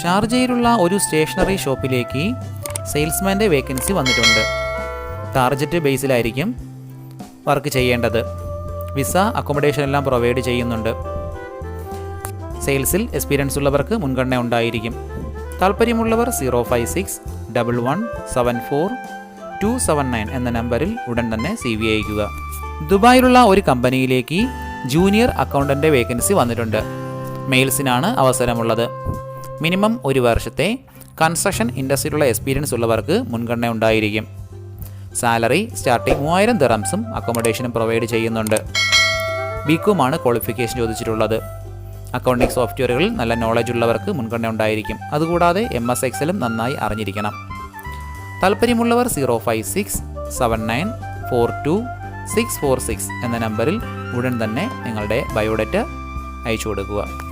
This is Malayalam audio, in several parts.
ഷാർജയിലുള്ള ഒരു സ്റ്റേഷനറി ഷോപ്പിലേക്ക് സെയിൽസ്മാന്റെ വേക്കൻസി വന്നിട്ടുണ്ട്. ടാർജറ്റ് ബേസിലായിരിക്കും വർക്ക് ചെയ്യേണ്ടത്. വിസ അക്കോമഡേഷൻ എല്ലാം പ്രൊവൈഡ് ചെയ്യുന്നുണ്ട്. സെയിൽസിൽ എക്സ്പീരിയൻസ് ഉള്ളവർക്ക് മുൻഗണന ഉണ്ടായിരിക്കും. താല്പര്യമുള്ളവർ zero five six double one seven four two seven nine എന്ന നമ്പറിൽ ഉടൻ തന്നെ സി വി അയക്കുക ദുബായിലുള്ള ഒരു കമ്പനിയിലേക്ക് ജൂനിയർ അക്കൗണ്ടന്റെ വേക്കൻസി വന്നിട്ടുണ്ട്. മെയിൽസിനാണ് അവസരമുള്ളത്. മിനിമം ഒരു വർഷത്തെ കൺസ്ട്രക്ഷൻ ഇൻഡസ്ട്രിയിലുള്ള എക്സ്പീരിയൻസ് ഉള്ളവർക്ക് മുൻഗണന ഉണ്ടായിരിക്കും. സാലറി സ്റ്റാർട്ടിംഗ് മൂവായിരം ദറംസും അക്കോമഡേഷനും പ്രൊവൈഡ് ചെയ്യുന്നുണ്ട്. ബികോമാണ് ക്വാളിഫിക്കേഷൻ ചോദിച്ചിട്ടുള്ളത്. അക്കൗണ്ടിംഗ് സോഫ്റ്റ്വെയറുകളിൽ നല്ല നോളജ് ഉള്ളവർക്ക് മുൻഗണന ഉണ്ടായിരിക്കും. അതുകൂടാതെ എം എസ് എക്സലും നന്നായി അറിഞ്ഞിരിക്കണം. താല്പര്യമുള്ളവർ zero five six seven nine four two six four six എന്ന നമ്പറിൽ ഉടൻ തന്നെ നിങ്ങളുടെ ബയോഡേറ്റ അയച്ചു കൊടുക്കുക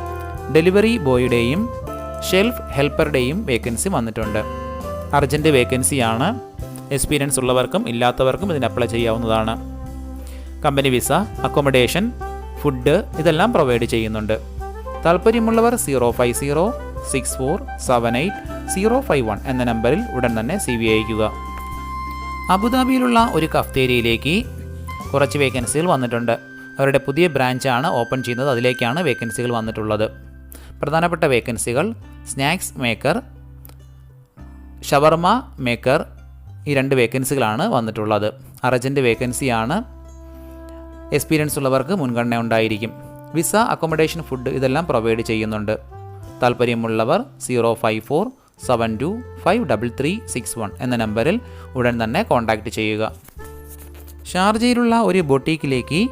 ഡെലിവറി ബോയുടെയും ഷെൽഫ് ഹെൽപ്പറുടെയും വേക്കൻസി വന്നിട്ടുണ്ട്. അർജന്റ് വേക്കൻസിയാണ്. എക്സ്പീരിയൻസ് ഉള്ളവർക്കും ഇല്ലാത്തവർക്കും ഇതിന് അപ്ലൈ ചെയ്യാവുന്നതാണ്. കമ്പനി വിസ അക്കോമഡേഷൻ ഫുഡ് ഇതെല്ലാം പ്രൊവൈഡ് ചെയ്യുന്നുണ്ട്. താല്പര്യമുള്ളവർ zero five zero six four seven eight zero five one എന്ന നമ്പറിൽ ഉടൻ തന്നെ സി വി അയക്കുക അബുദാബിയിലുള്ള ഒരു കഫ്തേരിയയിലേക്ക് കുറച്ച് വേക്കൻസികൾ വന്നിട്ടുണ്ട്. അവരുടെ പുതിയ ബ്രാഞ്ചാണ് ഓപ്പൺ ചെയ്യുന്നത്. അതിലേക്കാണ് വേക്കൻസികൾ വന്നിട്ടുള്ളത്. പ്രധാനപ്പെട്ട വേക്കൻസികൾ സ്നാക്സ് മേക്കർ ഷവർമ മേക്കർ ഈ രണ്ട് വേക്കൻസികളാണ് വന്നിട്ടുള്ളത്. അർജന്റ് വേക്കൻസിയാണ് എക്സ്പീരിയൻസ് ഉള്ളവർക്ക് മുൻഗണന ഉണ്ടായിരിക്കും. വിസ അക്കോമഡേഷൻ ഫുഡ് ഇതെല്ലാം പ്രൊവൈഡ് ചെയ്യുന്നുണ്ട്. താല്പര്യമുള്ളവർ zero five four seven two five double three six one എന്ന നമ്പറിൽ ഉടൻ തന്നെ കോൺടാക്റ്റ് ചെയ്യുക. ഷാർജയിലുള്ള ഒരു ബൊട്ടീക്കിലേക്ക്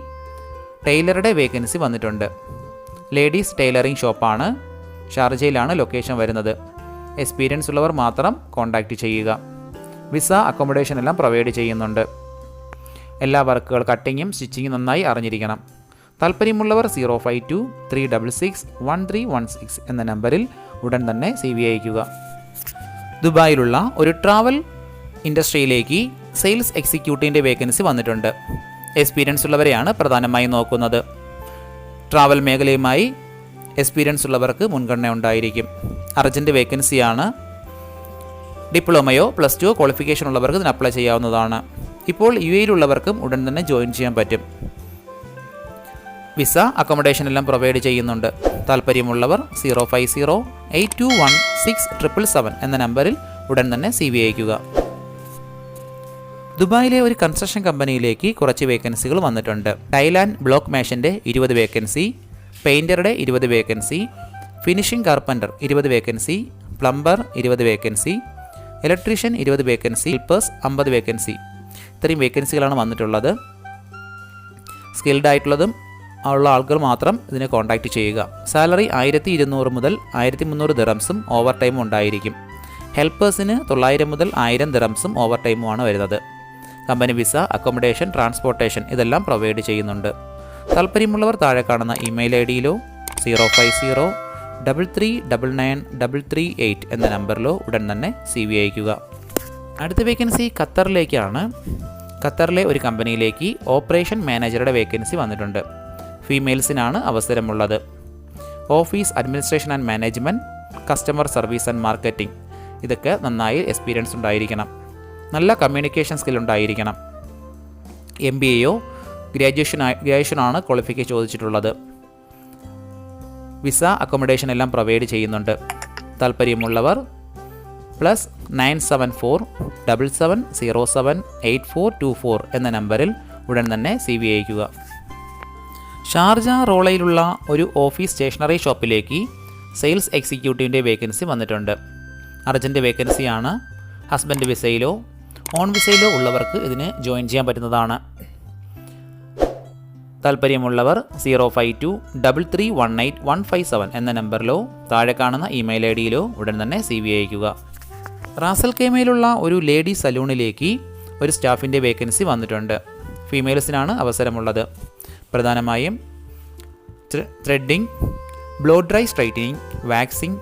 ടൈലറുടെ വേക്കൻസി വന്നിട്ടുണ്ട്. ലേഡീസ് ടൈലറിംഗ് ഷോപ്പാണ്. ഷാർജയിലാണ് ലൊക്കേഷൻ വരുന്നത്. എക്സ്പീരിയൻസ് ഉള്ളവർ മാത്രം കോൺടാക്റ്റ് ചെയ്യുക. വിസ അക്കോമഡേഷൻ എല്ലാം പ്രൊവൈഡ് ചെയ്യുന്നുണ്ട്. എല്ലാ വർക്കുകൾ കട്ടിങ്ങും സ്റ്റിച്ചിങ്ങും നന്നായി അറിഞ്ഞിരിക്കണം. താല്പര്യമുള്ളവർ zero five two three double six one three one six എന്ന നമ്പറിൽ ഉടൻ തന്നെ സി വി അയക്കുക ദുബായിലുള്ള ഒരു ട്രാവൽ ഇൻഡസ്ട്രിയിലേക്ക് സെയിൽസ് എക്സിക്യൂട്ടീവിന്റെ വേക്കൻസി വന്നിട്ടുണ്ട്. എക്സ്പീരിയൻസ് ഉള്ളവരെയാണ് പ്രധാനമായും നോക്കുന്നത്. ട്രാവൽ മേഖലയുമായി എക്സ്പീരിയൻസ് ഉള്ളവർക്ക് മുൻഗണന ഉണ്ടായിരിക്കും. അർജന്റ് വേക്കൻസിയാണ്. ഡിപ്ലോമയോ പ്ലസ് ടു ക്വാളിഫിക്കേഷൻ ഉള്ളവർക്ക് ഇതിന് അപ്ലൈ ചെയ്യാവുന്നതാണ്. ഇപ്പോൾ യു എയിലുള്ളവർക്കും ഉടൻ തന്നെ ജോയിൻ ചെയ്യാൻ പറ്റും. വിസ അക്കോമഡേഷൻ എല്ലാം പ്രൊവൈഡ് ചെയ്യുന്നുണ്ട്. താല്പര്യമുള്ളവർ zero five zero eight two one six triple seven എന്ന നമ്പറിൽ ഉടൻ തന്നെ സി വി അയക്കുക ദുബായിലെ ഒരു കൺസ്ട്രക്ഷൻ കമ്പനിയിലേക്ക് കുറച്ച് വേക്കൻസികൾ വന്നിട്ടുണ്ട്. ടൈലാൻഡ് ബ്ലോക്ക് മാഷിന്റെ ഇരുപത് വേക്കൻസി പെയിന്ററുടെ ഇരുപത് വേക്കൻസി ഫിനിഷിംഗ് കാർപ്പന്റർ ഇരുപത് വേക്കൻസി പ്ലംബർ ഇരുപത് വേക്കൻസി ഇലക്ട്രീഷ്യൻ ഇരുപത് വേക്കൻസി ഹെൽപ്പേഴ്സ് അമ്പത് വേക്കൻസി ഇത്രയും വേക്കൻസികളാണ് വന്നിട്ടുള്ളത്. സ്കിൽഡ് ആയിട്ടുള്ളതും ഉള്ള ആൾക്കാർ മാത്രം ഇതിനെ കോൺടാക്റ്റ് ചെയ്യുക. സാലറി ആയിരത്തി ഇരുന്നൂറ് മുതൽ ആയിരത്തി മുന്നൂറ് ദിറംസും ഓവർ ടൈമും ഉണ്ടായിരിക്കും. ഹെൽപ്പേഴ്സിന് തൊള്ളായിരം മുതൽ ആയിരം ദിറംസും ഓവർ ടൈമുമാണ് വരുന്നത്. കമ്പനി വിസ അക്കോമഡേഷൻ ട്രാൻസ്പോർട്ടേഷൻ ഇതെല്ലാം പ്രൊവൈഡ് ചെയ്യുന്നുണ്ട്. താല്പര്യമുള്ളവർ താഴെ കാണുന്ന email I ഡിയിലോ zero five zero double three double nine double three eight എന്ന നമ്പറിലോ ഉടൻ തന്നെ സി വി അയക്കുക അടുത്ത വേക്കൻസി ഖത്തറിലേക്കാണ്. ഖത്തറിലെ ഒരു കമ്പനിയിലേക്ക് ഓപ്പറേഷൻ മാനേജറുടെ വേക്കൻസി വന്നിട്ടുണ്ട്. ഫീമെയിൽസിനാണ് അവസരമുള്ളത്. Office administration and management customer service and marketing. ഇതൊക്കെ നന്നായി എക്സ്പീരിയൻസ് ഉണ്ടായിരിക്കണം. നല്ല കമ്മ്യൂണിക്കേഷൻ സ്കിൽ ഉണ്ടായിരിക്കണം. എം ബി എയോ ഗ്രാജുവേഷൻ ഗ്രാജുവേഷനാണ് ക്വാളിഫിക്കേഷൻ ചോദിച്ചിട്ടുള്ളത്. വിസ അക്കോമഡേഷൻ എല്ലാം പ്രൊവൈഡ് ചെയ്യുന്നുണ്ട്. താല്പര്യമുള്ളവർ plus nine seven four double seven zero seven eight four two four എന്ന നമ്പറിൽ ഉടൻ തന്നെ സി വി അയക്കുക ഷാർജ റോളയിലുള്ള ഒരു ഓഫീസ് സ്റ്റേഷനറി ഷോപ്പിലേക്ക് സെയിൽസ് എക്സിക്യൂട്ടീവിന്റെ വേക്കൻസി വന്നിട്ടുണ്ട്. അർജന്റ് വേക്കൻസിയാണ് ഹസ്ബൻഡ് വിസയിലോ ഓൺ വിസയിലോ ഉള്ളവർക്ക് ഇതിന് ജോയിൻ ചെയ്യാൻ പറ്റുന്നതാണ്. താല്പര്യമുള്ളവർ zero five two double three one eight one five seven എന്ന നമ്പറിലോ താഴെ കാണുന്ന ഇമെയിൽ ഐ ഡിയിലോ ഉടൻ തന്നെ സി വി അയക്കുക റാസൽ കേമയിലുള്ള ഒരു ലേഡി സലൂണിലേക്ക് ഒരു സ്റ്റാഫിന്റെ വേക്കൻസി വന്നിട്ടുണ്ട്. ഫീമെയിൽസിനാണ് അവസരമുള്ളത്. പ്രധാനമായും threading blow dry straightening waxing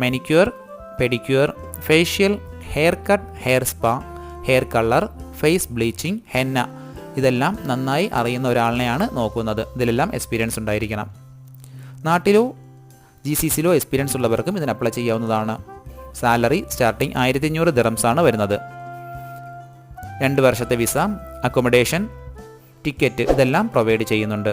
manicure pedicure facial hair cut hair spa hair colour face bleaching henna. ഇതെല്ലാം നന്നായി അറിയുന്ന ഒരാളിനെയാണ് നോക്കുന്നത്. ഇതിലെല്ലാം എക്സ്പീരിയൻസ് ഉണ്ടായിരിക്കണം. നാട്ടിലോ ജി സി സിയിലോ എക്സ്പീരിയൻസ് ഉള്ളവർക്കും ഇതിന് അപ്ലൈ ചെയ്യാവുന്നതാണ്. സാലറി സ്റ്റാർട്ടിംഗ് ആയിരത്തി അഞ്ഞൂറ് ദിറംസാണ് വരുന്നത്. രണ്ട് വർഷത്തെ വിസ അക്കോമഡേഷൻ ടിക്കറ്റ് ഇതെല്ലാം പ്രൊവൈഡ് ചെയ്യുന്നുണ്ട്.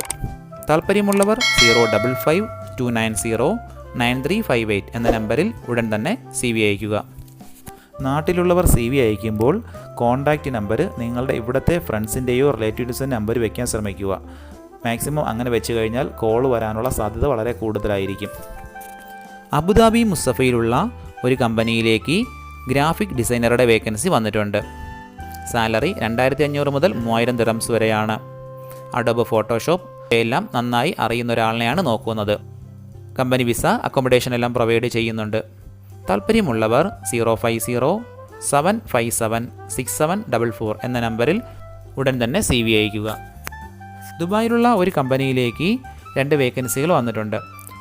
താല്പര്യമുള്ളവർ zero double five two nine zero nine three five eight എന്ന നമ്പറിൽ ഉടൻ തന്നെ സി വി അയക്കുക നാട്ടിലുള്ളവർ സി വി അയക്കുമ്പോൾ കോൺടാക്റ്റ് നമ്പർ നിങ്ങളുടെ ഇവിടുത്തെ ഫ്രണ്ട്സിന്റെയോ റിലേറ്റീവ്സിന്റെ നമ്പർ വയ്ക്കാൻ ശ്രമിക്കുക. മാക്സിമം അങ്ങനെ വെച്ച് കഴിഞ്ഞാൽ കോൾ വരാനുള്ള സാധ്യത വളരെ കൂടുതലായിരിക്കും. അബുദാബി മുസഫയിലുള്ള ഒരു കമ്പനിയിലേക്ക് ഗ്രാഫിക് ഡിസൈനറുടെ വേക്കൻസി വന്നിട്ടുണ്ട്. സാലറി രണ്ടായിരത്തി അഞ്ഞൂറ് മുതൽ മൂവായിരം ദിറംസ് വരെയാണ്. അഡോബ് ഫോട്ടോഷോപ്പ് എല്ലാം നന്നായി അറിയുന്ന ഒരാളിനെയാണ് നോക്കുന്നത്. കമ്പനി വിസ അക്കോമഡേഷൻ എല്ലാം പ്രൊവൈഡ് ചെയ്യുന്നുണ്ട്. താല്പര്യമുള്ളവർ zero five zero seven five seven six seven double four എന്ന നമ്പറിൽ ഉടൻ തന്നെ സി വി അയക്കുക ദുബായിലുള്ള ഒരു കമ്പനിയിലേക്ക് രണ്ട് വേക്കൻസികൾ വന്നിട്ടുണ്ട്.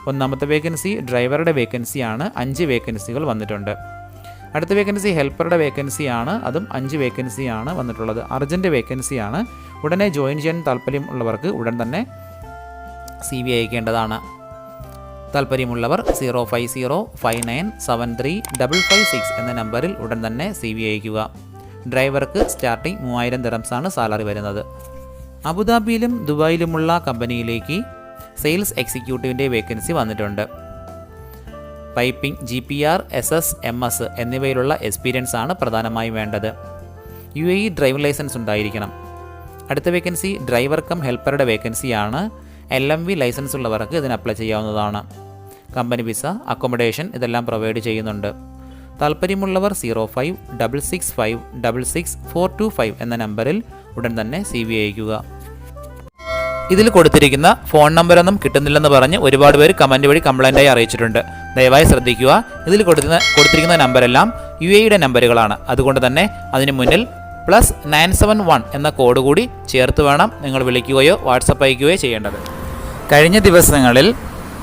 ഒന്നാമത്തെ വേക്കൻസി ഡ്രൈവറുടെ വേക്കൻസിയാണ് അഞ്ച് വേക്കൻസികൾ വന്നിട്ടുണ്ട്. അടുത്ത വേക്കൻസി ഹെൽപ്പറുടെ വേക്കൻസിയാണ് അതും അഞ്ച് വേക്കൻസിയാണ് വന്നിട്ടുള്ളത്. അർജന്റ് വേക്കൻസിയാണ്. ഉടനെ ജോയിൻ ചെയ്യാൻ താല്പര്യം ഉള്ളവർക്ക് ഉടൻ തന്നെ സി വി അയക്കേണ്ടതാണ് താല്പര്യമുള്ളവർ zero five zero five nine seven three double five six എന്ന നമ്പറിൽ ഉടൻ തന്നെ സി വി അയക്കുക ഡ്രൈവർക്ക് സ്റ്റാർട്ടിംഗ് മൂവായിരം ദിറംസാണ് സാലറി വരുന്നത്. അബുദാബിയിലും ദുബായിലുമുള്ള കമ്പനിയിലേക്ക് സെയിൽസ് എക്സിക്യൂട്ടീവിന്റെ വേക്കൻസി വന്നിട്ടുണ്ട്. Piping G P R S S M S എന്നിവയിലുള്ള experience ആണ് പ്രധാനമായും വേണ്ടത്. U A E driving licence ഉണ്ടായിരിക്കണം. അടുത്ത വേക്കൻസി ഡ്രൈവർ കം ഹെൽപ്പറുടെ വേക്കൻസിയാണ്. എൽ എം വി ലൈസൻസ് ഉള്ളവർക്ക് ഇതിന് അപ്ലൈ ചെയ്യാവുന്നതാണ്. കമ്പനി വിസ അക്കോമഡേഷൻ ഇതെല്ലാം പ്രൊവൈഡ് ചെയ്യുന്നുണ്ട്. താല്പര്യമുള്ളവർ zero five double six five double six four two five എന്ന നമ്പറിൽ ഉടൻ തന്നെ സി വി അയക്കുക ഇതിൽ കൊടുത്തിരിക്കുന്ന ഫോൺ നമ്പറൊന്നും കിട്ടുന്നില്ലെന്ന് പറഞ്ഞ് ഒരുപാട് പേര് കമന്റ് വഴി കംപ്ലൈന്റായി അറിയിച്ചിട്ടുണ്ട്. ദയവായി ശ്രദ്ധിക്കുക. ഇതിൽ കൊടുക്കുന്ന കൊടുത്തിരിക്കുന്ന നമ്പരെല്ലാം യു എയുടെ നമ്പറുകളാണ്. അതുകൊണ്ട് തന്നെ അതിന് മുന്നിൽ പ്ലസ് നയൻ സെവൻ വൺ എന്ന കോഡ് കൂടി ചേർത്ത് വേണം നിങ്ങൾ വിളിക്കുകയോ വാട്സപ്പ് അയക്കുകയോ ചെയ്യേണ്ടത്. കഴിഞ്ഞ ദിവസങ്ങളിൽ